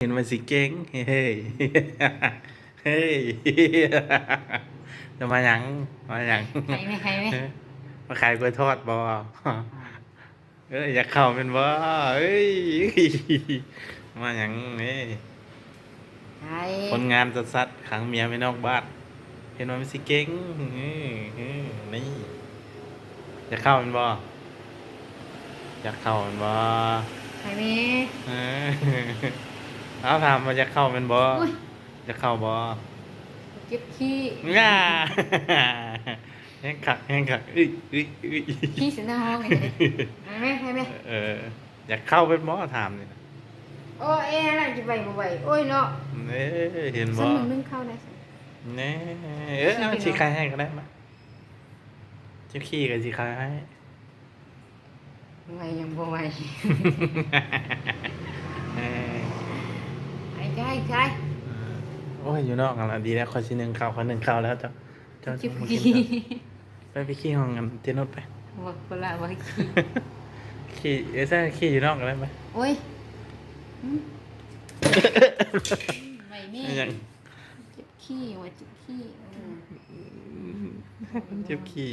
เห็นมันสิเก่งเฮ้ยเฮ้ยจะมาหยังมาหยังใครไหมใครไหมมาขายกล้วยทอดบ่เอ้ยอยากเข้าเป็นบ่เอ้ยมาหยังนี่ใครคนงานจะซัดขังเมียไม่นอกบ้านเห็นว่ามันสิเก่งอื้ออื้อนี่อยากเข้าเป็นบ่อยากเข้าเป็นบ่ใครไหม เออเอาถามว่าจะเข้าเป็นบ่อุ้ยจะเข้าบ่เก็บขี้ง่าแห้งขักแห้งขักอุ้ยอุ้ยอุ้ยขี้เสียหน้าห้องไงใครไหมใครไหมเอออยากเข้าเป็นบ่ถามนี่นะโอ้เอ๊ะอะไรจะไปบ่ไหวโอ้ยเนาะเอ้ยเห็นสับ่กหนึ่งนึ่งเข้าได้สิ เน่เออเอาสีคายให้ก็ได้มาเจ้าขี้กับสีคายให้ ไหวยังบ่ไหว เออไอ้ ใช่ใช่โอ้ยอยู่นอกกันละดีแล้วคอยชิ้นหนึ่งข้าวคนหนึ่งข้าวแล้วเจ้าเจ้าจิบมากินขี้ข้าวไปไปขี้ห้องกันเจนุสไปว่าเวลาว่าขี้ขี้เอซ่าขี้อยู่นอกกันได้ไหมโอ้ยอืมไม่มียังเจ็บขี้ว่าเจ็บขี้อืมเจ็บขี้